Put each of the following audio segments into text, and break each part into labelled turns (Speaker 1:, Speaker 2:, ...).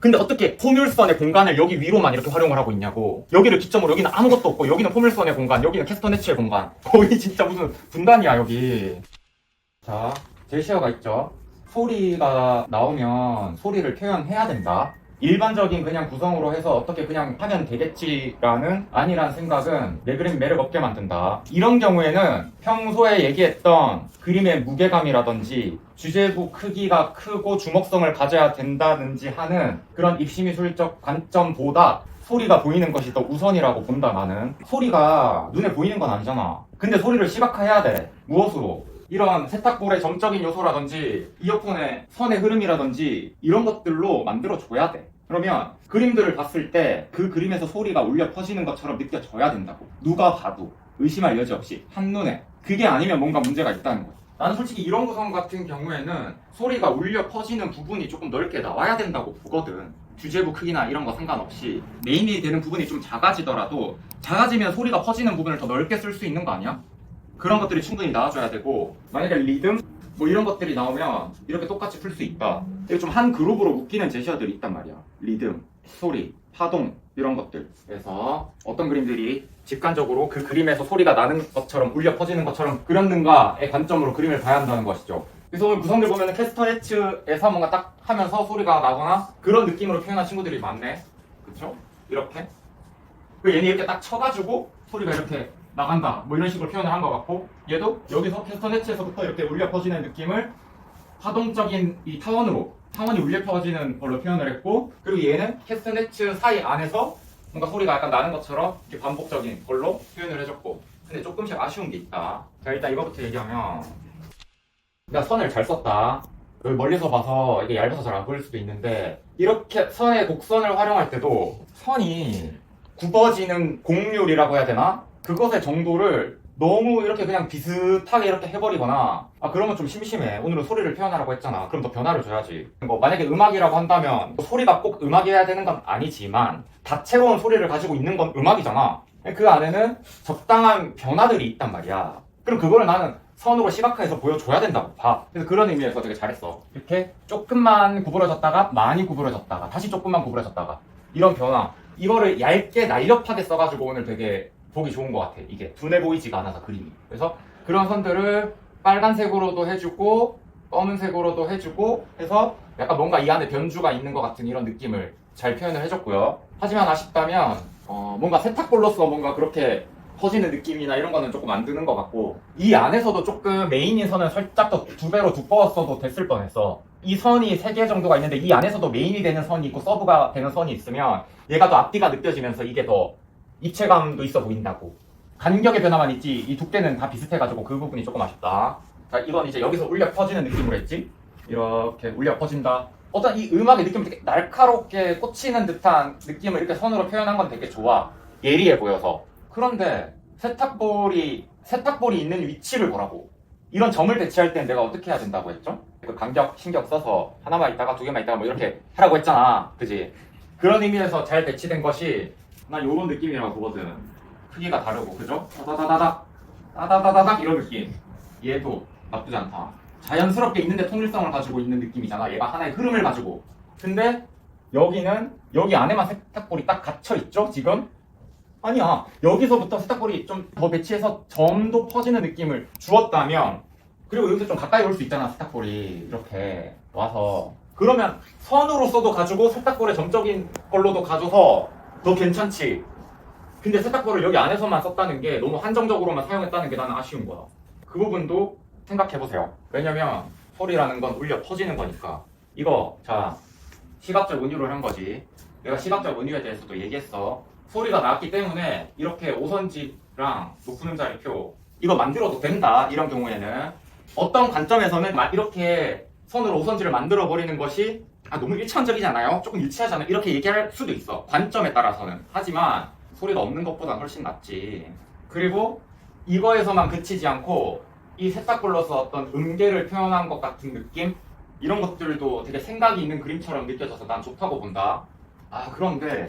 Speaker 1: 근데 어떻게 포뮬선의 공간을 여기 위로만 이렇게 활용을 하고 있냐고. 여기를 기점으로 여기는 아무것도 없고 여기는 포뮬선의 공간, 여기는 캐스터네츠의 공간. 거의 진짜 무슨 분단이야 여기. 자, 제시어가 있죠. 소리가 나오면 소리를 표현해야 된다. 일반적인 그냥 구성으로 해서 어떻게 그냥 하면 되겠지라는 아니란 생각은 내 그림 매력 없게 만든다. 이런 경우에는 평소에 얘기했던 그림의 무게감이라든지 주제부 크기가 크고 주목성을 가져야 된다든지 하는 그런 입시미술적 관점보다 소리가 보이는 것이 더 우선이라고 본다 나는 소리가 눈에 보이는 건 아니잖아 근데 소리를 시각화해야 돼 무엇으로? 이런 세탁볼의 점적인 요소라든지 이어폰의 선의 흐름이라든지 이런 것들로 만들어줘야 돼. 그러면 그림들을 봤을 때 그 그림에서 소리가 울려 퍼지는 것처럼 느껴져야 된다고. 누가 봐도 의심할 여지 없이 한눈에. 그게 아니면 뭔가 문제가 있다는 거야. 나는 솔직히 이런 구성 같은 경우에는 소리가 울려 퍼지는 부분이 조금 넓게 나와야 된다고 보거든. 주제부 크기나 이런 거 상관없이 메인이 되는 부분이 좀 작아지더라도 작아지면 소리가 퍼지는 부분을 더 넓게 쓸 수 있는 거 아니야? 그런 것들이 충분히 나와줘야 되고 만약에 리듬 뭐 이런 것들이 나오면 이렇게 똑같이 풀 수 있다. 이게 좀 한 그룹으로 묶이는 제시어들이 있단 말이야. 리듬, 소리, 파동 이런 것들. 그래서 어떤 그림들이 직관적으로 그 그림에서 소리가 나는 것처럼 울려 퍼지는 것처럼 그렸는가의 관점으로 그림을 봐야 한다는 것이죠. 그래서 오늘 구성들 보면 캐스터 해츠에서 뭔가 딱 하면서 소리가 나거나 그런 느낌으로 표현한 친구들이 많네. 그쵸? 이렇게. 그 얘는 이렇게 딱 쳐가지고 소리가 이렇게 나간다. 뭐 이런 식으로 표현을 한 것 같고 얘도 여기서 캐스터네츠에서부터 이렇게 울려 퍼지는 느낌을 파동적인 이 타원으로 타원이 울려 퍼지는 걸로 표현을 했고 그리고 얘는 캐스터네츠 사이 안에서 뭔가 소리가 약간 나는 것처럼 이렇게 반복적인 걸로 표현을 해줬고 근데 조금씩 아쉬운 게 있다. 자 일단 이거부터 얘기하면 내가 선을 잘 썼다. 멀리서 봐서 이게 얇아서 잘 안 보일 수도 있는데 이렇게 선의 곡선을 활용할 때도 선이 굽어지는 곡률이라고 해야 되나? 그것의 정도를 너무 이렇게 그냥 비슷하게 이렇게 해버리거나 아 그러면 좀 심심해. 오늘은 소리를 표현하라고 했잖아. 그럼 더 변화를 줘야지. 뭐 만약에 음악이라고 한다면 소리가 꼭 음악이어야 되는 건 아니지만 다채로운 소리를 가지고 있는 건 음악이잖아. 그 안에는 적당한 변화들이 있단 말이야. 그럼 그거를 나는 선으로 시각화해서 보여줘야 된다고 봐. 그래서 그런 의미에서 되게 잘했어. 이렇게 조금만 구부러졌다가 많이 구부러졌다가 다시 조금만 구부러졌다가 이런 변화 이거를 얇게 날렵하게 써가지고 오늘 되게 보기 좋은 것 같아. 이게 둔해 보이지가 않아서 그림이. 그래서 그런 선들을 빨간색으로도 해주고 검은색으로도 해주고 해서 약간 뭔가 이 안에 변주가 있는 것 같은 이런 느낌을 잘 표현을 해줬고요. 하지만 아쉽다면 어, 뭔가 세탁볼로서 뭔가 그렇게 퍼지는 느낌이나 이런 거는 조금 안 드는 것 같고 이 안에서도 조금 메인인 선은 살짝 더 두 배로 두꺼웠어도 됐을 뻔했어. 이 선이 세개 정도가 있는데 이 안에서도 메인이 되는 선이 있고 서브가 되는 선이 있으면 얘가 더 앞뒤가 느껴지면서 이게 더 입체감도 있어 보인다고. 간격의 변화만 있지 이 두께는 다 비슷해가지고 그 부분이 조금 아쉽다. 자 이건 이제 여기서 울려 퍼지는 느낌으로 했지. 이렇게 울려 퍼진다. 어떤 이 음악의 느낌이 되게 날카롭게 꽂히는 듯한 느낌을 이렇게 선으로 표현한 건 되게 좋아. 예리해 보여서. 그런데 세탁볼이 세탁볼이 있는 위치를 보라고. 이런 점을 배치할 땐 내가 어떻게 해야 된다고 했죠? 그 간격 신경 써서 하나만 있다가 두 개만 있다가 뭐 이렇게 하라고 했잖아. 그지? 그런 의미에서 잘 배치된 것이 난 요런 느낌이라고 보거든. 크기가 다르고, 그죠? 따다다다닥, 따다다다닥 이런 느낌. 얘도 나쁘지 않다. 자연스럽게 있는데 통일성을 가지고 있는 느낌이잖아. 얘가 하나의 흐름을 가지고. 근데 여기는 여기 안에만 세탁볼이 딱 갇혀 있죠, 지금? 아니야. 여기서부터 세탁볼이 좀 더 배치해서 점도 퍼지는 느낌을 주었다면, 그리고 여기서 좀 가까이 올 수 있잖아, 세탁볼이. 이렇게 와서. 그러면 선으로서도 가지고 세탁볼의 점적인 걸로도 가져서 더 괜찮지. 근데 세탁볼을 여기 안에서만 썼다는 게 너무 한정적으로만 사용했다는 게 나는 아쉬운 거야. 그 부분도 생각해보세요. 왜냐면 소리라는 건 울려 퍼지는 거니까. 이거, 자, 시각적 은유를 한 거지. 내가 시각적 은유에 대해서도 얘기했어. 소리가 났기 때문에 이렇게 오선지랑 높은 음자리표 이거 만들어도 된다. 이런 경우에는 어떤 관점에서는 막 이렇게 선으로 오선지를 만들어 버리는 것이 아 너무 일차원적이잖아요. 조금 유치하잖아요. 이렇게 얘기할 수도 있어. 관점에 따라서는. 하지만 소리가 없는 것보다 훨씬 낫지. 그리고 이거에서만 그치지 않고 이 세탁불로서 어떤 음계를 표현한 것 같은 느낌? 이런 것들도 되게 생각이 있는 그림처럼 느껴져서 난 좋다고 본다. 아 그런데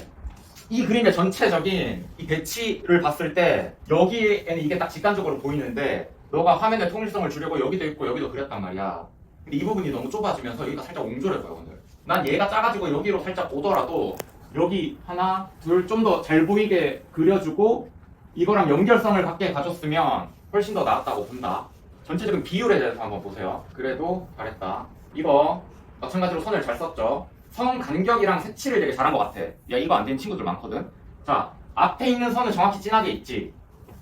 Speaker 1: 이 그림의 전체적인 이 배치를 봤을 때 여기에는 이게 딱 직관적으로 보이는데 너가 화면의 통일성을 주려고 여기도 있고 여기도 그렸단 말이야. 근데 이 부분이 너무 좁아지면서 여기가 살짝 옹졸해 보여 오늘. 난 얘가 작아지고 여기로 살짝 오더라도 여기 하나, 둘 좀 더 잘 보이게 그려주고 이거랑 연결성을 갖게 가졌으면 훨씬 더 나았다고 본다. 전체적인 비율에 대해서 한번 보세요. 그래도 잘했다. 이거 마찬가지로 선을 잘 썼죠. 선 간격이랑 색칠을 되게 잘한 것 같아. 야 이거 안 되는 친구들 많거든. 자 앞에 있는 선은 정확히 진하게 있지.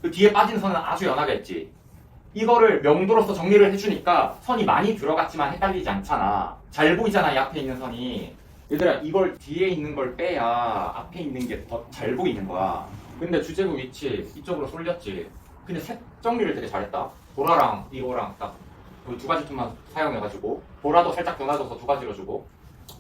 Speaker 1: 그 뒤에 빠지는 선은 아주 연하게 있지. 이거를 명도로서 정리를 해주니까 선이 많이 들어갔지만 헷갈리지 않잖아. 잘 보이잖아, 이 앞에 있는 선이. 얘들아, 이걸 뒤에 있는 걸 빼야 앞에 있는 게 더 잘 보이는 거야. 근데 주제구 위치 이쪽으로 쏠렸지. 근데 색 정리를 되게 잘했다. 보라랑 이거랑 딱그두 가지 톤만 사용해가지고 보라도 살짝 변화줘서 두 가지로 주고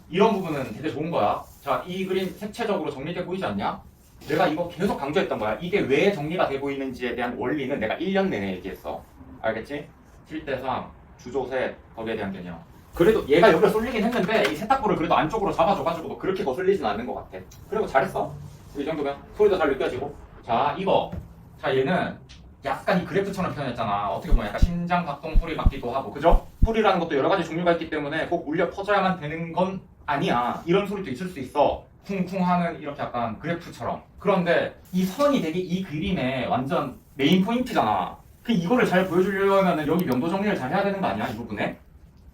Speaker 1: 이런 부분은 되게 좋은 거야. 자, 이 그림 색채적으로 정리돼 보이지 않냐? 내가 이거 계속 강조했던 거야. 이게 왜 정리가 돼 보이는지에 대한 원리는 내가 1년 내내 얘기했어. 알겠지? 7대3, 주조세, 거기에 대한 개념. 그래도 얘가 여기로 쏠리긴 했는데 이 세탁볼을 그래도 안쪽으로 잡아줘가지고 뭐 그렇게 거슬리진 않는 것 같아. 그리고 잘했어. 이 정도면 소리도 잘 느껴지고. 자, 이거. 자, 얘는 약간 이 그래프처럼 표현했잖아. 어떻게 보면 약간 심장 박동 소리 같기도 하고, 그죠? 소리라는 것도 여러 가지 종류가 있기 때문에 꼭 울려 퍼져야만 되는 건 아니야. 이런 소리도 있을 수 있어. 쿵쿵 하는 이렇게 약간 그래프처럼. 그런데 이 선이 되게 이 그림의 완전 메인 포인트잖아. 그 이거를 잘 보여주려면 여기 명도 정리를 잘 해야 되는 거 아니야? 이 부분에?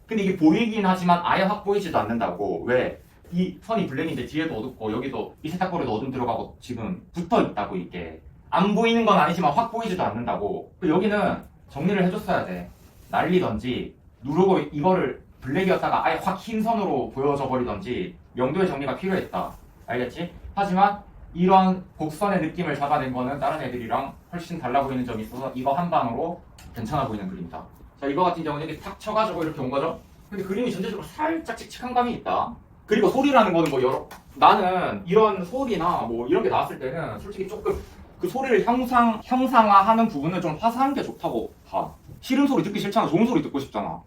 Speaker 1: 근데 이게 보이긴 하지만 아예 확 보이지도 않는다고. 왜? 이 선이 블랙인데 뒤에도 어둡고 여기도 이 세탁볼에도 어둠 들어가고 지금 붙어 있다고 이게. 안 보이는 건 아니지만 확 보이지도 않는다고. 그 여기는 정리를 해줬어야 돼. 날리던지 누르고 이거를 블랙이었다가 아예 확 흰 선으로 보여져 버리던지 명도의 정리가 필요했다. 알겠지? 하지만 이런 곡선의 느낌을 잡아낸 거는 다른 애들이랑 훨씬 달라 보이는 점이 있어서 이거 한 방으로 괜찮아 보이는 그림이다. 자, 이거 같은 경우는 이렇게 탁 쳐가지고 이렇게 온 거죠? 근데 그림이 전체적으로 살짝 칙칙한 감이 있다. 그리고 소리라는 거는 뭐 여러, 나는 이런 소리나 뭐 이런 게 나왔을 때는 솔직히 조금 그 소리를 형상, 형상화하는 부분은 좀 화사한 게 좋다고 봐. 싫은 소리 듣기 싫잖아. 좋은 소리 듣고 싶잖아.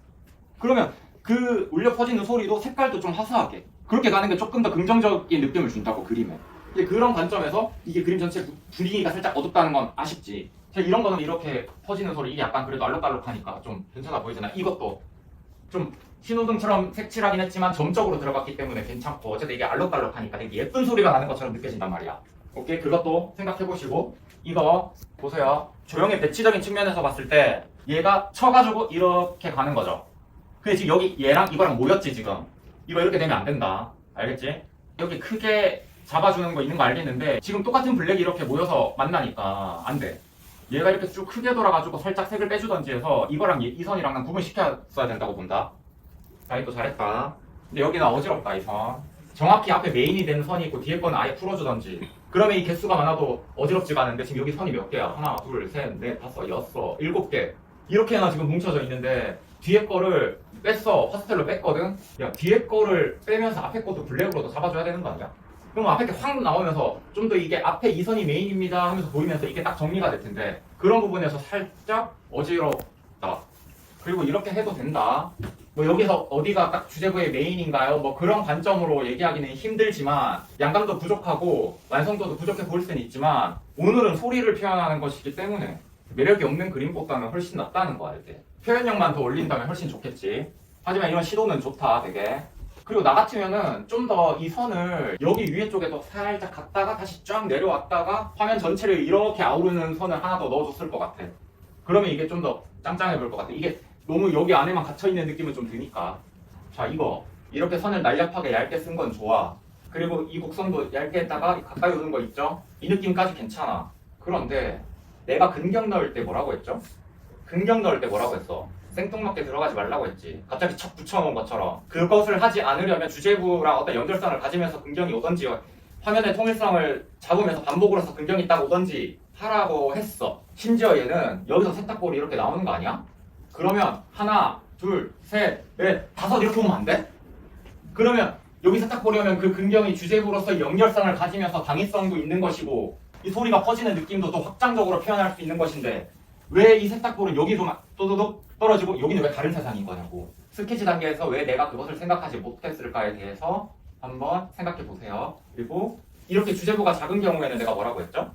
Speaker 1: 그러면 그 울려 퍼지는 소리도 색깔도 좀 화사하게. 그렇게 가는 게 조금 더 긍정적인 느낌을 준다고, 그림에. 근데 그런 관점에서 이게 그림 전체 부- 분위기가 살짝 어둡다는 건 아쉽지. 자, 이런 거는 이렇게 퍼지는 소리, 이게 약간 그래도 알록달록하니까 좀 괜찮아 보이잖아. 이것도 좀 신호등처럼 색칠하긴 했지만 점적으로 들어갔기 때문에 괜찮고 어쨌든 이게 알록달록하니까 되게 예쁜 소리가 나는 것처럼 느껴진단 말이야. 오케이 그것도 생각해 보시고 이거 보세요. 조형의 배치적인 측면에서 봤을 때 얘가 쳐가지고 이렇게 가는 거죠. 근데 지금 여기 얘랑 이거랑 모였지 지금. 이거 이렇게 되면 안 된다. 알겠지? 여기 크게 잡아주는 거 있는 거 알겠는데 지금 똑같은 블랙이 이렇게 모여서 만나니까 안 돼. 얘가 이렇게 쭉 크게 돌아가지고 살짝 색을 빼주던지 해서 이거랑 얘- 이 선이랑 난 구분시켰어야 된다고 본다. 자, 이거 잘했다. 근데 여기는 어지럽다, 이 선. 정확히 앞에 메인이 되는 선이 있고 뒤에 거는 아예 풀어주던지. 그러면 이 개수가 많아도 어지럽지가 않은데 지금 여기 선이 몇 개야? 하나, 둘, 셋, 넷, 다섯, 여섯, 일곱 개. 이렇게나 지금 뭉쳐져 있는데 뒤에 거를 뺐어. 파스텔로 뺐거든? 야, 뒤에 거를 빼면서 앞에 것도 블랙으로도 잡아줘야 되는 거 아니야? 그럼 앞에 게확 나오면서 좀 더 이게 앞에 이 선이 메인입니다 하면서 보이면서 이게 딱 정리가 될 텐데 그런 부분에서 살짝 어지럽다. 그리고 이렇게 해도 된다. 뭐 여기서 어디가 딱 주제부의 메인인가요? 뭐 그런 관점으로 얘기하기는 힘들지만 양감도 부족하고 완성도도 부족해 보일 수는 있지만 오늘은 소리를 표현하는 것이기 때문에 매력이 없는 그림보다는 훨씬 낫다는 거야 이게 표현력만 더 올린다면 훨씬 좋겠지 하지만 이런 시도는 좋다 되게 그리고 나 같으면은 좀 더 이 선을 여기 위에 쪽에도 살짝 갔다가 다시 쫙 내려왔다가 화면 전체를 이렇게 아우르는 선을 하나 더 넣어줬을 것 같아 그러면 이게 좀 더 짱짱해 보일 것 같아 이게 너무 여기 안에만 갇혀있는 느낌은 좀 드니까 자 이거 이렇게 선을 날렵하게 얇게 쓴 건 좋아 그리고 이 곡선도 얇게 했다가 가까이 오는 거 있죠? 이 느낌까지 괜찮아 그런데 내가 근경 넣을 때 뭐라고 했죠? 근경 넣을 때 뭐라고 했어? 생뚱맞게 들어가지 말라고 했지 갑자기 척 붙여놓은 것처럼 그것을 하지 않으려면 주제부랑 어떤 연결성을 가지면서 근경이 오던지 화면의 통일성을 잡으면서 반복으로서 근경이 딱 오던지 하라고 했어 심지어 얘는 여기서 세탁볼이 이렇게 나오는 거 아니야? 그러면 하나, 둘, 셋, 넷, 다섯 이렇게 오면 안 돼? 그러면 여기 세탁볼이 오면 그 근경이 주제부로서 연결성을 가지면서 당위성도 있는 것이고 이 소리가 퍼지는 느낌도 또 확장적으로 표현할 수 있는 것인데 왜 이 세탁볼은 여기도 막 또도독 떨어지고 여기는 왜 다른 세상인 거냐고 스케치 단계에서 왜 내가 그것을 생각하지 못했을까에 대해서 한번 생각해 보세요 그리고 이렇게 주제부가 작은 경우에는 내가 뭐라고 했죠?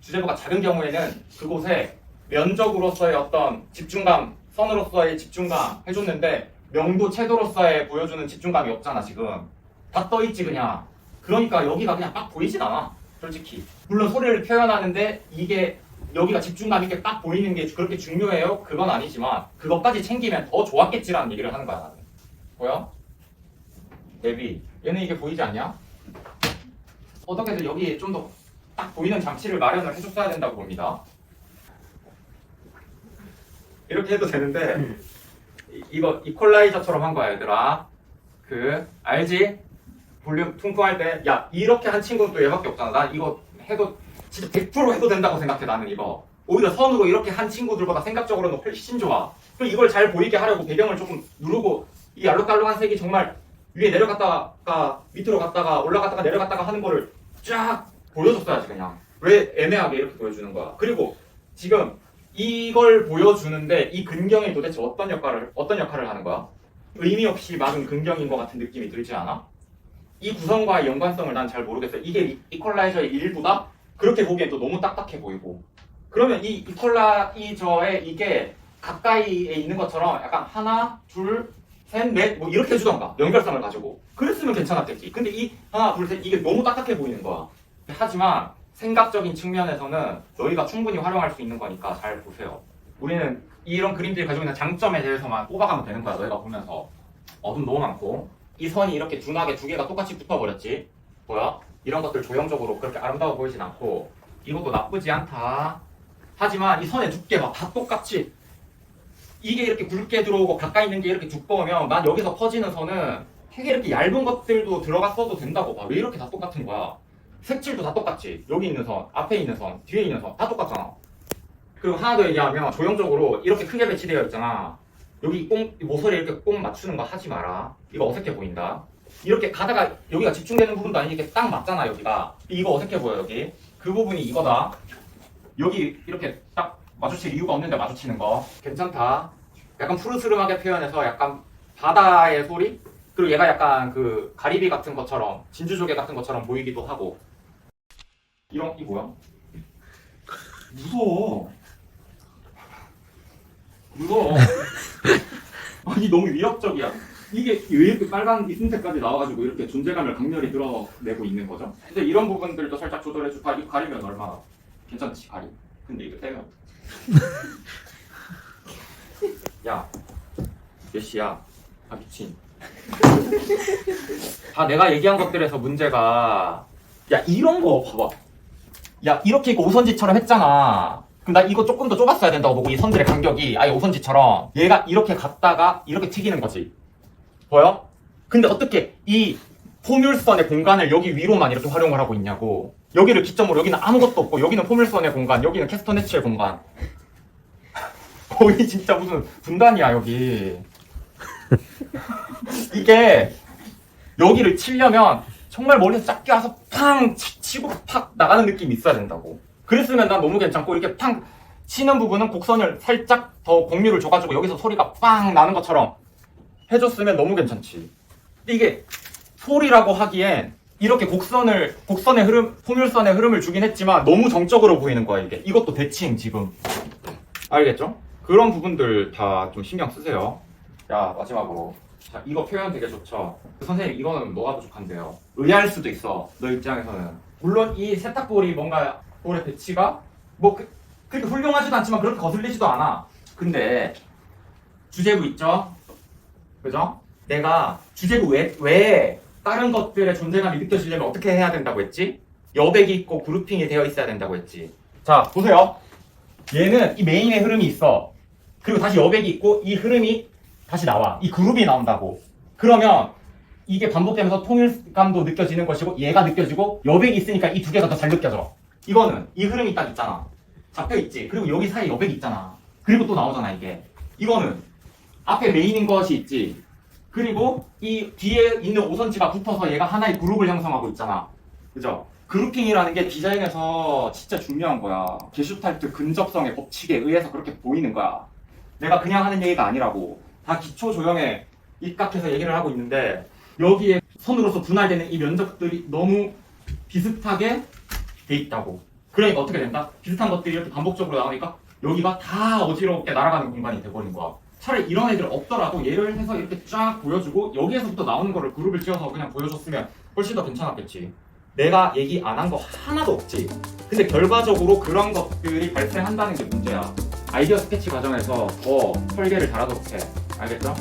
Speaker 1: 주제부가 작은 경우에는 그곳에 면적으로서의 어떤 집중감, 선으로서의 집중감 해줬는데 명도 채도로서의 보여주는 집중감이 없잖아 지금. 다 떠있지 그냥 그러니까 여기가 그냥 딱 보이진 않아 솔직히 물론 소리를 표현하는데 이게 여기가 집중감 있게 딱 보이는 게 그렇게 중요해요? 그건 아니지만 그것까지 챙기면 더 좋았겠지라는 얘기를 하는 거야 나는 보여? 데비 얘는 이게 보이지 않냐? 어떻게든 여기에 좀더 딱 보이는 장치를 마련을 해줬어야 된다고 봅니다 이렇게 해도 되는데 이- 이거 이퀄라이저처럼 한 거야 얘들아 그 알지? 볼륨 퉁퉁할 때 야 이렇게 한 친구는 또 얘밖에 없잖아 난 이거 해도 진짜 100% 해도 된다고 생각해 나는 이거 오히려 선으로 이렇게 한 친구들보다 생각적으로는 훨씬 좋아 그럼 이걸 잘 보이게 하려고 배경을 조금 누르고 이 알록달록한 색이 정말 위에 내려갔다가 밑으로 갔다가 올라갔다가 내려갔다가 하는 거를 쫙 보여줬어야지 그냥 왜 애매하게 이렇게 보여주는 거야 그리고 지금 이걸 보여주는데 이 근경이 도대체 어떤 역할을 어떤 역할을 하는 거야 의미 없이 막은 근경인 것 같은 느낌이 들지 않아? 이 구성과의 연관성을 난 잘 모르겠어요. 이게 이- 이퀄라이저의 일부다? 그렇게 보기엔 또 너무 딱딱해 보이고. 그러면 이 이퀄라 이저에 이게 가까이에 있는 것처럼 약간 하나, 둘, 셋, 넷, 뭐 이렇게 해주던가. 연결성을 가지고. 그랬으면 괜찮았겠지. 근데 이 하나, 둘, 셋, 이게 너무 딱딱해 보이는 거야. 하지만 생각적인 측면에서는 너희가 충분히 활용할 수 있는 거니까 잘 보세요. 우리는 이런 그림들이 가지고 있는 장점에 대해서만 뽑아가면 되는 거야. 너희가 보면서. 어둠 너무 많고. 이 선이 이렇게 둔하게 두 개가 똑같이 붙어버렸지. 뭐야? 이런 것들 조형적으로 그렇게 아름다워 보이진 않고 이것도 나쁘지 않다. 하지만 이 선의 두께가 다 똑같이 이게 이렇게 굵게 들어오고 가까이 있는 게 이렇게 두꺼우면 난 여기서 퍼지는 선은 되게 이렇게 얇은 것들도 들어갔어도 된다고 봐. 왜 이렇게 다 똑같은 거야? 색칠도 다 똑같지. 여기 있는 선, 앞에 있는 선, 뒤에 있는 선 다 똑같잖아. 그리고 하나 더 얘기하면 조형적으로 이렇게 크게 배치되어 있잖아. 여기 꽁 모서리 이렇게 꽁 맞추는 거 하지 마라. 이거 어색해 보인다. 이렇게 가다가 여기가 집중되는 부분도 아니게 이렇게 딱 맞잖아 여기가. 이거 어색해 보여 여기. 그 부분이 이거다. 여기 이렇게 딱 마주칠 이유가 없는데 마주치는 거. 괜찮다. 약간 푸르스름하게 표현해서 약간 바다의 소리? 그리고 얘가 약간 그 가리비 같은 것처럼 진주조개 같은 것처럼 보이기도 하고. 이런 이 뭐야? 무서워. 무서워. 아니 너무 위협적이야. 이게 왜 이렇게 빨간 이순색까지 나와가지고 이렇게 존재감을 강렬히 드러내고 있는 거죠? 근데 이런 부분들도 살짝 조절해주고 이거 가리면 얼마나 괜찮지 가리. 근데 이거 떼면 야 몇 시야? 아 미친. 다 내가 얘기한 것들에서 문제가 야 이런 거 봐봐. 야 이렇게 이거 오선지처럼 했잖아. 나 이거 조금 더 좁았어야 된다고 보고 이 선들의 간격이 아예 오선지처럼 얘가 이렇게 갔다가 이렇게 튀기는 거지. 보여? 근데 어떻게 이 포뮬선의 공간을 여기 위로만 이렇게 활용을 하고 있냐고. 여기를 기점으로 여기는 아무것도 없고 여기는 포뮬선의 공간, 여기는 캐스터네치의 공간. 거의 진짜 무슨 분단이야 여기. 이게 여기를 치려면 정말 멀리서 작게 와서 팡 치- 치고 팍 나가는 느낌이 있어야 된다고. 그랬으면 난 너무 괜찮고 이렇게 팡 치는 부분은 곡선을 살짝 더 공률을 줘가지고 여기서 소리가 빵 나는 것처럼 해줬으면 너무 괜찮지. 근데 이게 소리라고 하기엔 이렇게 곡선을 곡선의 흐름, 포뮬선의 흐름을 주긴 했지만 너무 정적으로 보이는 거야 이게. 이것도 대칭 지금. 알겠죠? 그런 부분들 다 좀 신경 쓰세요. 야 마지막으로 자 이거 표현 되게 좋죠. 선생님 이거는 뭐가 부족한데요? 의아할 수도 있어. 너 입장에서는. 물론 이 세탁볼이 뭔가 볼의 배치가 뭐 그, 그렇게 훌륭하지도 않지만 그렇게 거슬리지도 않아. 근데 주제구 있죠? 그죠? 내가 주제구 외, 외에 다른 것들의 존재감이 느껴지려면 어떻게 해야 된다고 했지? 여백이 있고 그룹핑이 되어 있어야 된다고 했지. 자, 보세요. 얘는 이 메인의 흐름이 있어. 그리고 다시 여백이 있고 이 흐름이 다시 나와. 이 그룹이 나온다고. 그러면 이게 반복되면서 통일감도 느껴지는 것이고 얘가 느껴지고 여백이 있으니까 이 두 개가 더 잘 느껴져. 이거는 이 흐름이 딱 있잖아. 잡혀 있지. 그리고 여기 사이에 여백이 있잖아. 그리고 또 나오잖아 이게. 이거는 앞에 메인인 것이 있지. 그리고 이 뒤에 있는 오선지가 붙어서 얘가 하나의 그룹을 형성하고 있잖아. 그죠? 그룹핑이라는 게 디자인에서 진짜 중요한 거야. 게슈탈트 근접성의 법칙에 의해서 그렇게 보이는 거야. 내가 그냥 하는 얘기가 아니라고. 다 기초 조형에 입각해서 얘기를 하고 있는데 여기에 선으로서 분할되는 이 면적들이 너무 비슷하게 돼 있다고. 그러니까 어떻게 된다? 비슷한 것들이 이렇게 반복적으로 나오니까 여기가 다 어지럽게 날아가는 공간이 돼버린 거야. 차라리 이런 애들 없더라도 얘를 해서 이렇게 쫙 보여주고 여기에서부터 나오는 거를 그룹을 지어서 그냥 보여줬으면 훨씬 더 괜찮았겠지. 내가 얘기 안 한 거 하나도 없지. 근데 결과적으로 그런 것들이 발생한다는 게 문제야. 아이디어 스케치 과정에서 더 설계를 잘하도록 해. 알겠죠?